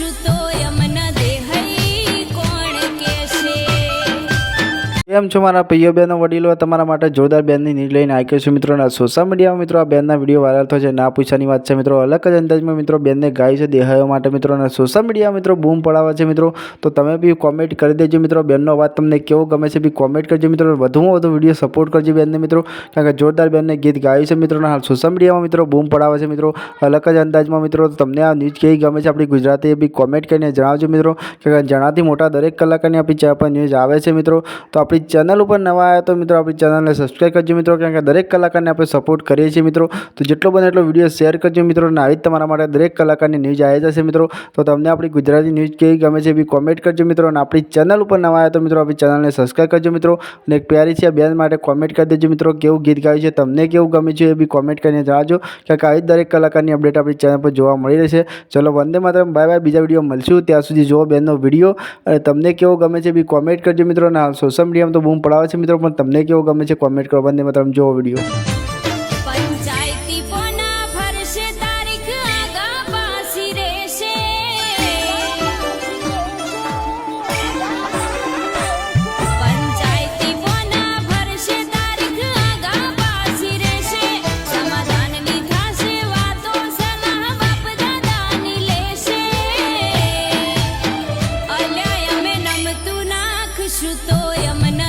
you thought કેમ છો મારા પ્રિય બહેનો વડીલો તમારા માટે જોરદાર બેનની નીડ લઈને આવી છું મિત્રોના સોશિયલ મીડિયામાં મિત્રો આ બેનના વિડીયો વાયરલ થયો છે ના પૂછવાની વાત છે મિત્રો અલગ જ અંદાજમાં મિત્રો બેનને ગાય છે દેહાયો માટે મિત્રોના સોશિયલ મીડિયા મિત્રો બૂમ પડાવે છે મિત્રો તો તમે બી કોમેન્ટ કરી દેજો મિત્રો બેનનો અવાજ તમને કેવો ગમે છે બી કોમેન્ટ કરજો મિત્રો વધુમાં વધુ વિડીયો સપોર્ટ કરજો બેનને મિત્રો કારણ કે જોરદાર બેનને ગીત ગાયું છે મિત્રોના હાલ સોશિયલ મીડિયામાં મિત્રો બૂમ પડાવે છે મિત્રો અલગ જ અંદાજમાં મિત્રો તમને આ ન્યૂઝ કેવી ગમે છે આપણી ગુજરાતી એ બી કોમેન્ટ કરીને જણાવજો મિત્રો કારણ કે જણાથી મોટા દરેક કલાકારની આપણી ચેપર ન્યૂઝ આવે છે મિત્રો તો આપણી ચેનલ ઉપર નવા આયા તો મિત્રો આપણી ચેનલને સબસ્ક્રાઇબ કરજો મિત્રો કારણ કે દરેક કલાકારને આપ સપોર્ટ કરીએ છીએ મિત્રો તો જેટલો બને એટલો વિડિયો શેર કરજો મિત્રો નહીંતર તમારા માટે દરેક કલાકારની ન્યૂઝ આયા જ રહેશે મિત્રો તો તમને આપણી ગુજરાતી ન્યૂઝ કે ગમે છે એ બી કમેન્ટ કરજો મિત્રો અને આપણી ચેનલ ઉપર નવા આયા તો મિત્રો આપણી ચેનલને સબસ્ક્રાઇબ કરજો મિત્રો અને એક પ્યારી છે બેન માટે કમેન્ટ કરી દેજો મિત્રો કેવું ગીત ગાય છે તમને કેવું ગમે છે એ બી કમેન્ટ કરીને જણાવજો કારણ કે આ દરેક કલાકારની અપડેટ આપણી ચેનલ પર જોવા મળી રહેશે ચલો વંદે માતરમ બાય બાય બીજા વિડિયો મળશું ત્યાં સુધી જોવો બેનનો વિડિયો અને તમને કેવું ગમે છે એ બી કમેન્ટ કરજો મિત્રો ના સોશિયલ મીડિયા આઈટમ તો બૂમ પડાવે છે મિત્રો પણ તમને કેવો ગમે છે કોમેન્ટ કરો બંને મિત્રો જોવો વિડીયો श्रुतो यमन